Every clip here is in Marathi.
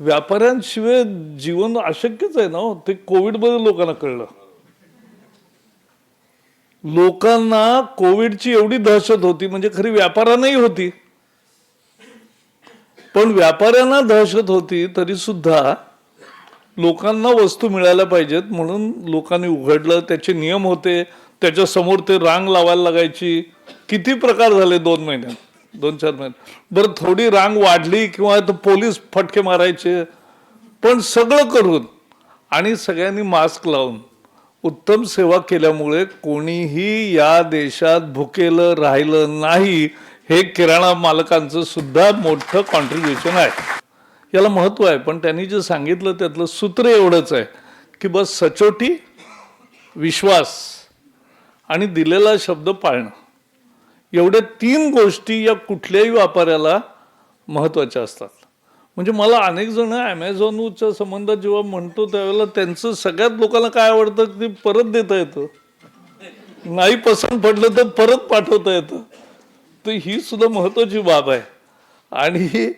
व्यापाऱ्यांशिवाय जीवन अशक्यच आहे ना हो. ते कोविडमध्ये लोकांना कळलं. लोकांना कोविडची एवढी दहशत होती म्हणजे खरी व्यापाऱ्यांनाही होती. पण व्यापाऱ्यांना दहशत होती तरी सुद्धा लोकांना वस्तू मिळायला पाहिजेत म्हणून लोकांनी उघडलं. त्याचे नियम होते त्याच्यासमोर ते रांग लावायला लागायची. किती प्रकार झाले दोन महिन्यात. दोन चार महिन्यात बरं थोडी रांग वाढली किंवा तो पोलीस फटके मारायचे पण सगळं करून आणि सगळ्यांनी मास्क लावून उत्तम सेवा केल्यामुळे कोणीही या देशात भुकेलं राहिलं नाही हे किराणा मालकांचं सुद्धा मोठं कॉन्ट्रीब्युशन आहे. याला महत्त्व आहे पण त्यांनी जे सांगितलं त्यातलं सूत्र एवढंच आहे की बस सचोटी विश्वास आणि दिलेला शब्द पाळणं. एवढ्या तीन गोष्टी या कुठल्याही व्यापाऱ्याला महत्त्वाच्या असतात. म्हणजे मला अनेक जण ॲमेझॉनच्या संबंधात जेव्हा म्हणतो त्यावेळेला त्यांचं सगळ्यात लोकांना काय आवडतं ते परत देता येतं. नाही पसंत पडलं तर परत पाठवता येतं. तर ही सुद्धा महत्त्वाची बाब आहे. आणि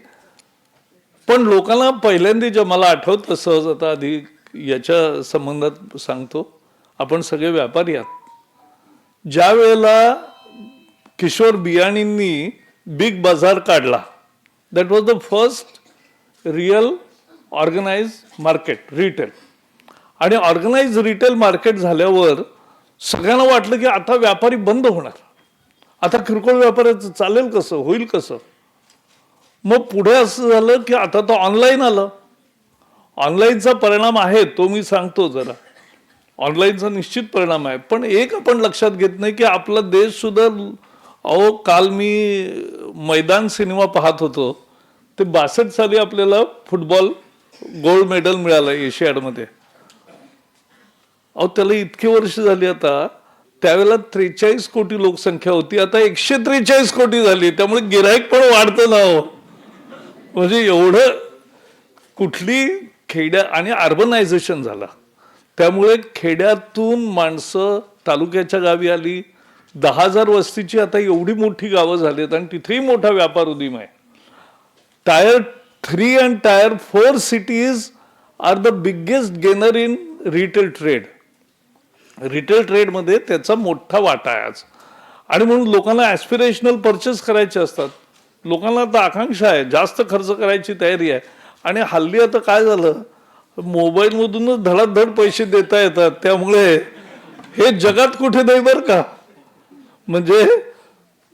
पण लोकांना पहिल्यांदा जे मला आठवतं सहज आता आधी याच्या संबंधात सांगतो. आपण सगळे व्यापारी आहात. ज्या वेळेला किशोर बियाणींनी बिग बाजार काढला. That was the first real organise market retail आणि ऑर्गनाइज रिटेल मार्केट झाल्यावर सगळ्यांना वाटलं की आता व्यापारी बंद होणार. आता किरकोळ व्यापाराचं चालेल कसं? होईल कसं? मग पुढे असं झालं की आता तर ऑनलाईन आलं. ऑनलाईनचा परिणाम आहे तो मी सांगतो जरा. ऑनलाईनचा निश्चित परिणाम आहे. पण एक आपण लक्षात घेत नाही की आपला देश सुद्धा अहो काल मी मैदान सिनेमा पाहत होतो. ते बासष्ट साली आपल्याला फुटबॉल गोल्ड मेडल मिळालं एशियाडमध्ये. अहो त्याला इतकी वर्ष झाली आता. त्यावेळेला त्रेचाळीस कोटी लोकसंख्या होती. आता एकशे त्रेचाळीस कोटी झाली. त्यामुळे गिराईक पण वाढतं ना हो म्हणजे एवढं कुठली खेड्या आणि अर्बनायझेशन झालं. त्यामुळे खेड्यातून माणसं तालुक्याच्या गावी आली दहा हजार वस्तीची आता एवढी मोठी गावं झालीत आणि तिथेही मोठा व्यापार उदीम आहे. Tier three and tier four cities are the biggest gainer in retail trade. Retail ट्रेडमध्ये त्याचा मोठा वाटा आहे आज. आणि म्हणून लोकांना ॲस्पिरेशनल परचेस करायचे असतात. लोकांना आता आकांक्षा आहे जास्त खर्च करायची तयारी आहे. आणि हल्ली आता काय झालं? मोबाईलमधूनच धडाधड पैसे देता येतात. त्यामुळे हे जगात कुठे नाही बरं का? म्हणजे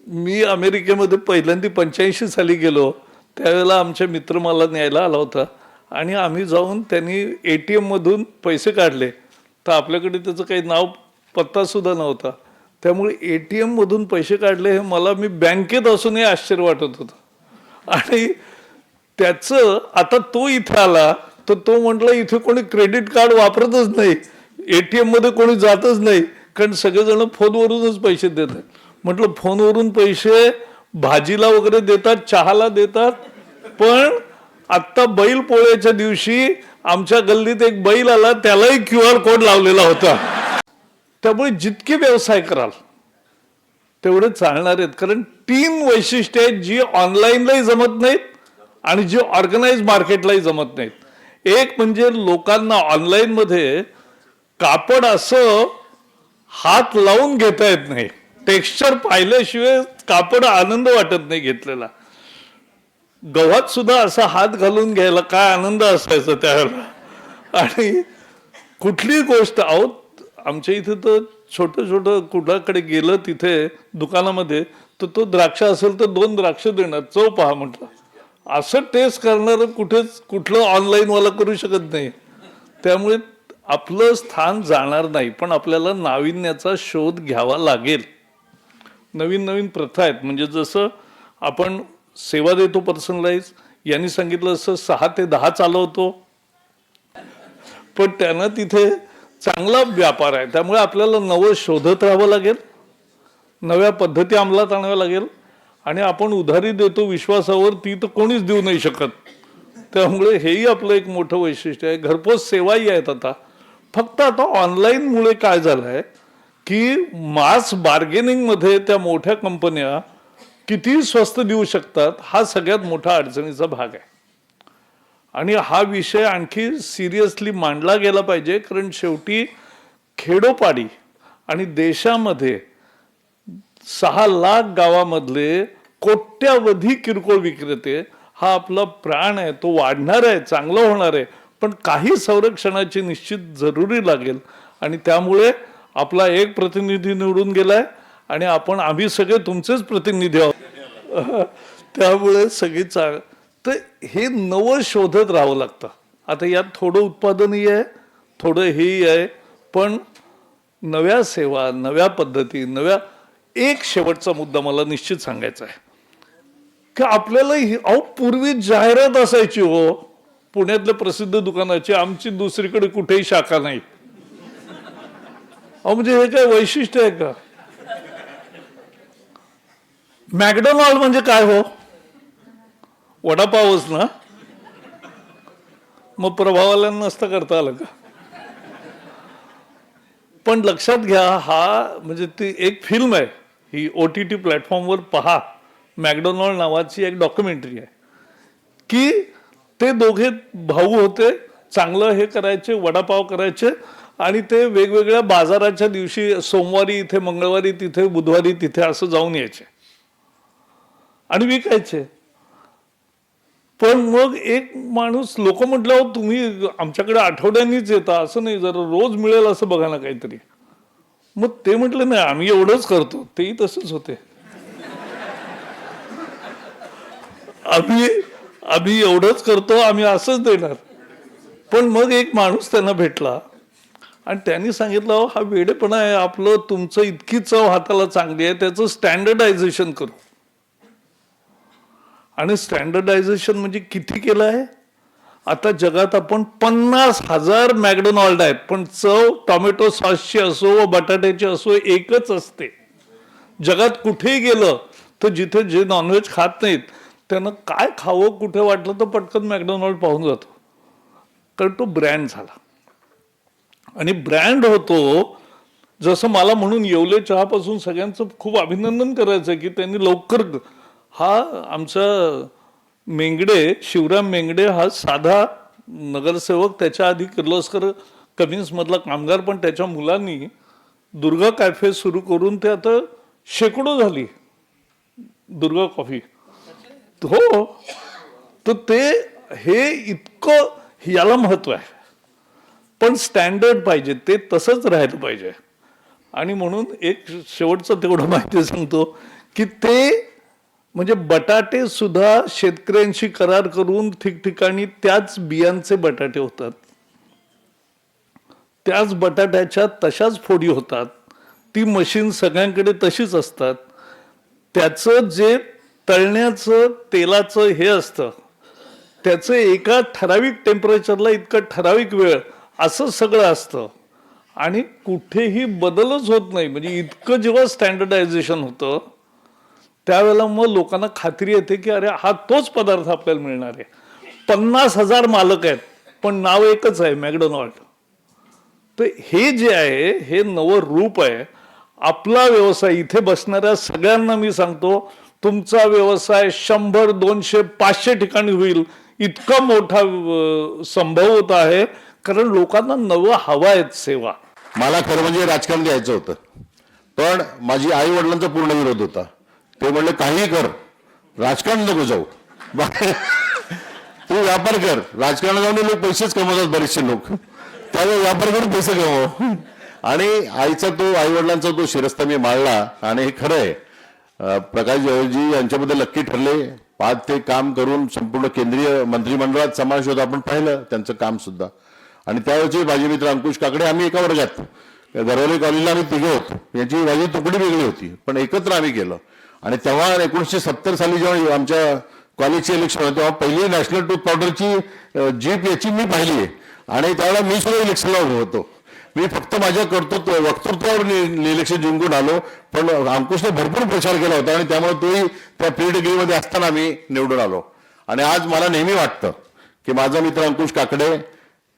मी अमेरिकेमध्ये पहिल्यांदा पंच्याऐंशी साली गेलो. त्यावेळेला आमचे मित्र मला न्यायला आला होता. आणि आम्ही जाऊन त्यांनी ए टी एममधून पैसे काढले. तर आपल्याकडे त्याचं काही नाव पत्ता सुद्धा नव्हता. त्यामुळे ए टी एममधून पैसे काढले हे मला मी बँकेत असूनही आश्चर्य वाटत होतं. आणि त्याचं आता तो इथं आला तर तो म्हटलं इथे कोणी क्रेडिट कार्ड वापरतच नाही. ए टी एममध्ये कोणी जातच नाही. कारण सगळेजण फोनवरूनच पैसे देतात म्हटलं फोनवरून पैसे भाजीला वगैरे देतात चहाला देतात पण आत्ता बैल पोळ्याच्या दिवशी आमच्या गल्लीत एक बैल आला त्यालाही क्यू आर कोड लावलेला होता. त्यामुळे जितके व्यवसाय कराल तेवढे चालणार आहेत. कारण तीन वैशिष्ट्य आहेत जी ऑनलाईनलाही जमत नाहीत आणि जी ऑर्गनाइज मार्केटलाही जमत नाहीत. एक म्हणजे लोकांना ऑनलाईनमध्ये कापड असं हात लावून घेता येत नाही. टेक्स्चर पाहिल्याशिवाय कापड आनंद वाटत नाही घेतलेला. गव्हात सुद्धा असा हात घालून घ्यायला काय आनंद असायचा त्यावेळेला? आणि कुठलीही गोष्ट अहो आमच्या इथे तर छोटं छोटं कुणाकडे गेलं तिथे दुकानामध्ये तर तो द्राक्ष असेल तर दोन द्राक्ष देणार चव पहा म्हटलं. असं टेस्ट करणारं कुठेच कुठलं ऑनलाईनवाला करू शकत नाही. त्यामुळे आपलं स्थान जाणार नाही पण आपल्याला नाविन्याचा शोध घ्यावा लागेल. नवीन नवीन प्रथा आहेत. म्हणजे जसं आपण सेवा देतो पर्सनलाइज यांनी सांगितलं असं सहा ते दहा चालवतो पण त्यानं तिथे चांगला व्यापार आहे. त्यामुळे आपल्याला नवं शोधत राहावं लागेल नव्या पद्धती अंमलात आणाव्या लागेल आणि आपण उधारी देतो विश्वासावर ती तर कोणीच देऊ नाही शकत. त्यामुळे हेही आपलं एक मोठं वैशिष्ट्य आहे. घरपोच सेवाही आहेत आता. फक्त आता ऑनलाईनमुळे काय झालं आहे की मास बार्गेनिंगमध्ये त्या मोठ्या कंपन्या किती स्वस्त देऊ शकतात हा सगळ्यात मोठा अडचणीचा भाग आहे. आणि हा विषय आणखी सिरियसली मांडला गेला पाहिजे कारण शेवटी खेडोपाडी आणि देशामध्ये सहा लाख गावामधले कोट्यावधी किरकोळ विक्रेते हा आपला प्राण आहे तो वाढणार आहे चांगलं होणार आहे. पण काही संरक्षणाची निश्चित जरुरी लागेल. आणि त्यामुळे आपला एक प्रतिनिधी निवडून गेलाय आणि आपण आम्ही सगळे तुमचेच प्रतिनिधी आहोत. त्यामुळे सगळी चा तर हे नवं शोधत राहावं लागतं. आता यात थोडं उत्पादनही आहे थोडं हेही आहे पण नव्या सेवा नव्या पद्धती नव्या एक शेवटचा मुद्दा मला निश्चित सांगायचा आहे. की आपल्याला अहो पूर्वी जाहिरात असायची हो पुण्यातल्या प्रसिद्ध दुकानाची आमची दुसरीकडे कुठेही शाखा नाही. अहो म्हणजे हे काय वैशिष्ट्य आहे का? मॅकडोनॉल्ड म्हणजे काय हो? वडापावच ना? मग प्रभावाल्यांना नसतं करता आलं का? पण लक्षात घ्या हा म्हणजे ती एक फिल्म आहे. ही ओ टी टी प्लॅटफॉर्मवर पहा. मॅकडोनॉल्ड नावाची एक डॉक्युमेंटरी आहे. की ते दोघे भाऊ होते चांगलं हे करायचे वडापाव करायचे आणि ते वेगवेगळ्या बाजाराच्या दिवशी सोमवारी इथे मंगळवारी तिथे बुधवारी तिथे असं जाऊन यायचे. आणि विकायचे. पण मग एक माणूस लोक म्हटल्यावर तुम्ही आमच्याकडे आठवड्यांनीच येता असं नाही जर रोज मिळेल असं बघा ना काहीतरी. मग ते म्हटले नाही आम्ही एवढंच करतो. तेही तसंच होते. आम्ही आम्ही एवढंच करतो आम्ही असंच देणार. पण मग एक माणूस त्यांना भेटला. आणि त्यांनी सांगितलं हा वेडेपणा आहे आपलं तुमचं इतकी चव हाताला चांगली आहे त्याचं स्टँडर्डायझेशन करू. आणि स्टँडर्डायझेशन म्हणजे किती केलं आहे? आता जगात आपण पन्नास हजार मॅकडोनॉल्ड आहेत पण चव टोमॅटो सॉसची असो व बटाट्याची असो एकच असते. जगात कुठेही गेलं तर जिथे जे नॉनव्हेज खात नाहीत त्यांना काय खावं कुठे वाटलं तर पटकन मॅकडोनॉल्ड पाहून जातो. कारण तो ब्रँड झाला. आणि ब्रँड होतो जसं मला म्हणून येवले चहापासून सगळ्यांचं खूप अभिनंदन करायचं आहे की त्यांनी लवकर हा आमचा मेंगडे शिवराम मेंगडे हा साधा नगरसेवक त्याच्या आधी किर्लोस्कर कमिन्समधला कामगार पण त्याच्या मुलांनी दुर्गा कॅफे सुरू करून ते आता शेकडो झाली. दुर्गा कॉफी हो. तर ते हे इतकं याला महत्त्व आहे. पण स्टँडर्ड पाहिजे. ते तसंच राहिलं पाहिजे. आणि म्हणून एक शेवटचं तेवढं माहिती सांगतो की ते म्हणजे बटाटे सुद्धा शेतकऱ्यांशी करार करून ठिकठिकाणी त्याच बियांचे बटाटे होतात. त्याच बटाट्याच्या तशाच फोडी होतात. ती मशीन सगळ्यांकडे तशीच असतात. त्याचं जे तळण्याचं तेलाचं हे असतं. त्याचं एका ठराविक टेम्परेचरला इतकं ठराविक वेळ असं सगळं असतं. आणि कुठेही बदलच होत नाही. म्हणजे इतकं जेव्हा स्टँडर्डायझेशन होतं त्यावेळेला मग लोकांना खात्री येते की अरे हा तोच पदार्थ आपल्याला मिळणार आहे. पन्नास हजार मालक आहेत पण नाव एकच आहे मॅकडोनॉल्ड. तर हे जे आहे हे नवं रूप आहे. आपला व्यवसाय इथे बसणाऱ्या सगळ्यांना मी सांगतो तुमचा व्यवसाय शंभर दोनशे पाचशे ठिकाणी होईल. इतका मोठा संभव होत आहे. कारण लोकांना नवं हवं आहेत सेवा. मला खरं म्हणजे राजकारण द्यायचं होतं. पण माझी आई वडिलांचा पूर्ण विरोध होता. ते म्हणले काही कर. राजकारण नको जाऊ. तू व्यापार कर. राजकारणात जाऊन लोक पैसेच कमवतात बरेचसे लोक. त्यामुळे व्यापार करून पैसे कमव. आणि आईचा तो आई वडिलांचा तो शिरस्ता मी माळला आणि हे खरं आहे. प्रकाश जावळजी यांच्याबद्दल नक्की ठरले. पाच ते काम करून संपूर्ण केंद्रीय मंत्रिमंडळात समावेश होता आपण पाहिलं त्यांचं काम सुद्धा. आणि त्यावेळेचे माझे मित्र अंकुश काकडे आम्ही एका वर्गात. दरवले कॉलेजला आम्ही तिघे होतो. याची माझी तुकडी वेगळी होती पण एकत्र आम्ही केलं आणि तेव्हा एकोणीसशे सत्तर साली जेव्हा आमच्या कॉलेजचे इलेक्शन होते तेव्हा पहिली नॅशनल टूथ पावडरची जीप याची मी पाहिली आहे आणि त्यावेळेला मी सुद्धा इलेक्शनला होतो. मी फक्त माझ्या कर्तृत्व वक्तृत्वावर इलेक्शन जिंकून आलो. पण अंकुशने भरपूर प्रचार केला होता आणि त्यामुळे तोही त्या पी डिग्रीमध्ये असताना मी निवडून आलो. आणि आज मला नेहमी वाटतं की माझा मित्र अंकुश काकडे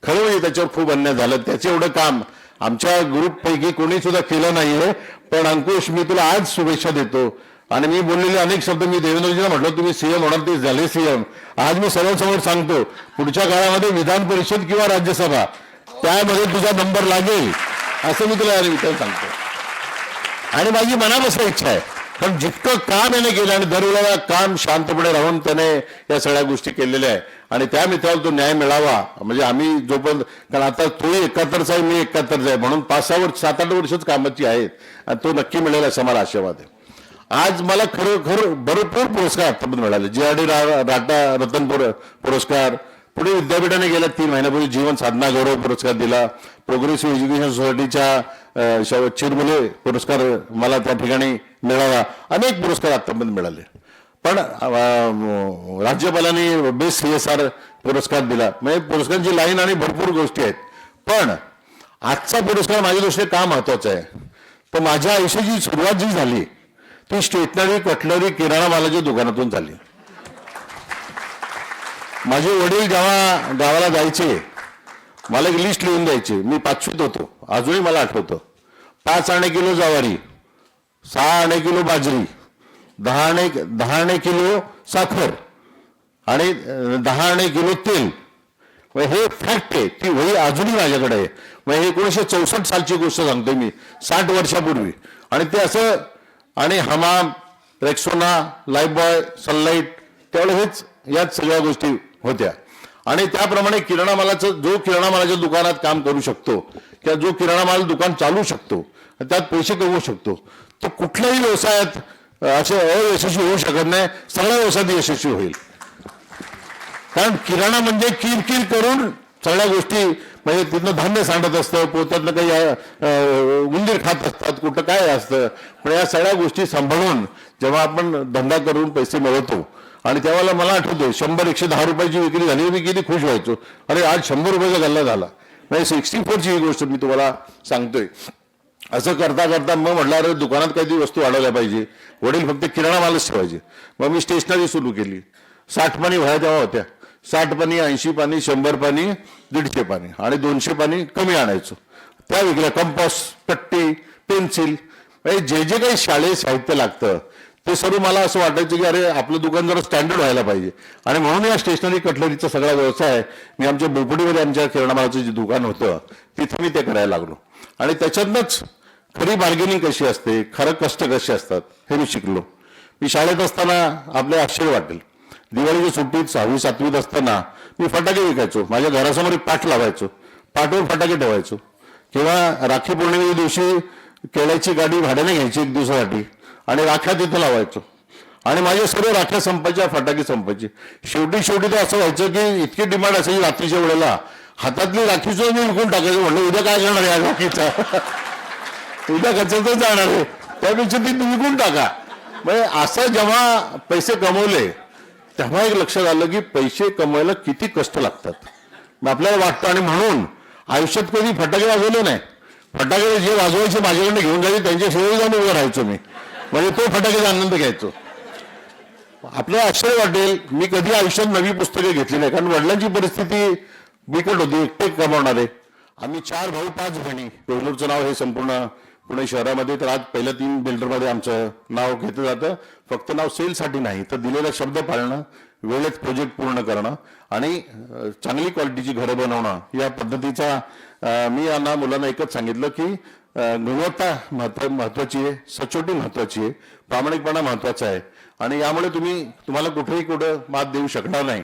खरं म्हणजे त्याच्यावर खूप अन्याय झालं. त्याचं एवढं काम आमच्या ग्रुपपैकी कोणी सुद्धा केलं नाहीये. पण अंकुश मी तुला आज शुभेच्छा देतो. आणि मी बोललेले अनेक शब्द मी देवेंद्रजीला म्हटलं तुम्ही सीएम होणार ते झाले सीएम आज मी सर्वांसमोर सांगतो पुढच्या काळामध्ये विधान परिषद किंवा राज्यसभा त्यामध्ये तुझा नंबर लागेल असं मी तुला विचार सांगतो. आणि माझी मनापासून इच्छा आहे पण जितकं काम याने केलं आणि दरवेळेला काम शांतपणे राहून त्याने या सगळ्या गोष्टी केलेल्या आहे आणि त्या मित्राला तो न्याय मिळावा. म्हणजे आम्ही जोपर्यंत कारण आता तोही एकाहत्तरचा आहे मी एकाहत्तरचा आहे म्हणून पाच सहा वर्ष सात आठ वर्षच कामाची आहेत आणि तो नक्की मिळेल असा मला आशावाद आहे. आज मला खरोखर भरपूर पुरस्कार आत्तापर्यंत मिळाले. जे आर डी राटा रतन पुर- पुरस्कार पुणे विद्यापीठाने गेल्या तीन महिन्यापूर्वी जीवन साधना गौरव पुरस्कार दिला. प्रोग्रेसिव्ह एज्युकेशन सोसायटीच्या चिरमुले पुरस्कार मला त्या ठिकाणी मिळाला. अनेक पुरस्कार आतापर्यंत मिळाले. पण राज्यपालांनी बेस्ट सी एस आर पुरस्कार दिला. म्हणजे पुरस्कारांची लाईन आणि भरपूर गोष्टी आहेत. पण आजचा पुरस्कार माझ्या दृष्टीने का महत्त्वाचा आहे? तर माझ्या आयुष्याची सुरुवात जी झाली ती स्टेशनरी कटलरी किराणा मालाच्या दुकानातून झाली. माझे वडील जेव्हा गावाला जायचे. मला एक लिस्ट लिहून द्यायची. मी पाचवीत होतो. अजूनही मला आठवतं. पाच आणे किलो ज्वारी सहा आणे किलो बाजरी दहा आणे दहा आणे किलो साखर आणि दहा आणे किलो तेल. मग हे फॅक्ट आहे. ती वही अजूनही माझ्याकडे आहे. मग हे एकोणीसशे चौसष्ट सालची गोष्ट सांगतोय मी. साठ वर्षापूर्वी. आणि ते असं आणि हमाम रेक्सोना लाईफबॉय सनलाईट त्यावेळेस हेच याच सगळ्या गोष्टी होत्या. आणि त्याप्रमाणे किराणा मालाचं जो किराणा मालाच्या दुकानात काम करू शकतो किंवा जो किराणा माल दुकान चालू शकतो त्यात पैसे कमवू शकतो तो कुठल्याही व्यवसायात असे अयशस्वी होऊ शकत नाही सगळ्या व्यवसायात यशस्वी होईल. कारण किराणा म्हणजे किरकिर करून सगळ्या गोष्टी म्हणजे तिथनं धान्य सांडत असतं पोत्यातनं काही अं, उंदीर खात असतात कुठं काय असतं पण या सगळ्या गोष्टी सांभाळून जेव्हा आपण धंदा करून पैसे मिळवतो आणि त्यावेळेला मला आठवतो शंभर एकशे दहा रुपयाची विक्री झाली मी किती खुश व्हायचो. अरे आज शंभर रुपयाचा गल्ला झाला. म्हणजे सिक्स्टी फोरची ही गोष्ट मी तुम्हाला सांगतोय. असं करता करता मग म्हटलं अरे दुकानात काहीतरी वस्तू वाढवल्या पाहिजे. वडील फक्त किराणा मालच ठेवायचे. मग मी स्टेशनरी सुरू केली. साठ पाणी व्हाय तेव्हा होत्या. साठ पाणी ऐंशी पाणी शंभर पाणी दीडशे पाणी आणि दोनशे पाणी कमी आणायचो. त्या विकल्या कंपास पट्टी पेन्सिल म्हणजे जे जे काही शालेय साहित्य लागतं हे सर्व मला असं वाटायचं की अरे आपलं दुकान जरा स्टँडर्ड व्हायला पाहिजे. आणि म्हणून या स्टेशनरी कटलरीचा सगळा व्यवसाय मी आमच्या बोपडीमध्ये आमच्या किराणा मालाचं जे दुकान होतं तिथे मी ते करायला लागलो. आणि त्याच्यातनंच खरी बार्गेनिंग कशी असते खरं कष्ट कसे असतात हे मी शिकलो. मी शाळेत असताना आपले आश्चर्य वाटेल. दिवाळीच्या सुट्टीत सहावी सातवीत असताना मी फटाके विकायचो. माझ्या घरासमोर एक पाठ लावायचो. पाठवर फटाके ठेवायचो. किंवा राखी पौर्णिमेच्या दिवशी केळ्याची गाडी भाड्याने घ्यायची एक दिवसासाठी. आणि राख्या तिथं लावायचो. आणि माझ्या सर्व राख्या संपायच्या फटाके संपायचे. शेवटी शेवटी तर असं व्हायचं की इतकी डिमांड असायची रात्रीच्या वेळेला. हातातली राखी सुद्धा मी विकून टाकायचं. म्हणलं उद्या काय करणार या राखीचा? उद्या कचरतच जाणार आहे? त्यापेक्षा ती तुम्ही विकून टाका. म्हणजे असं जेव्हा पैसे कमवले तेव्हा एक लक्षात आलं की पैसे कमवायला किती कष्ट लागतात. मग आपल्याला वाटतं आणि म्हणून आयुष्यात कधी फटाके वाजवले नाही. फटाके जे वाजवायचे माझ्याकडे घेऊन जायचे त्यांच्या शेवटी जाऊन उभं राहायचो मी. म्हणजे तो फटाक्याचा आनंद घ्यायचो. आपल्याला आश्चर्य वाटेल मी कधी आयुष्यात नवी पुस्तके घेतली नाही. कारण वडिलांची परिस्थिती बिकट होती एकटे कमावणारे. आम्ही चार भाऊ पाच बहिणी. बेंगलोरचं नाव हे संपूर्ण पुणे शहरामध्ये तर आज पहिल्या तीन बिल्डरमध्ये आमचं नाव घेतलं जातं. फक्त नाव सेलसाठी नाही तर दिलेला शब्द पाळणं वेळेत प्रोजेक्ट पूर्ण करणं आणि चांगली क्वालिटीची घरं बनवणं या पद्धतीचा मी यांना मुलांना एकच सांगितलं की गुणवत्ता महत्त्व महत्वाची आहे सचोटी महत्वाची आहे प्रामाणिकपणा महत्त्वाचा आहे. आणि यामुळे तुम्ही तुम्हाला कुठेही कुठं मात देऊ शकणार नाही.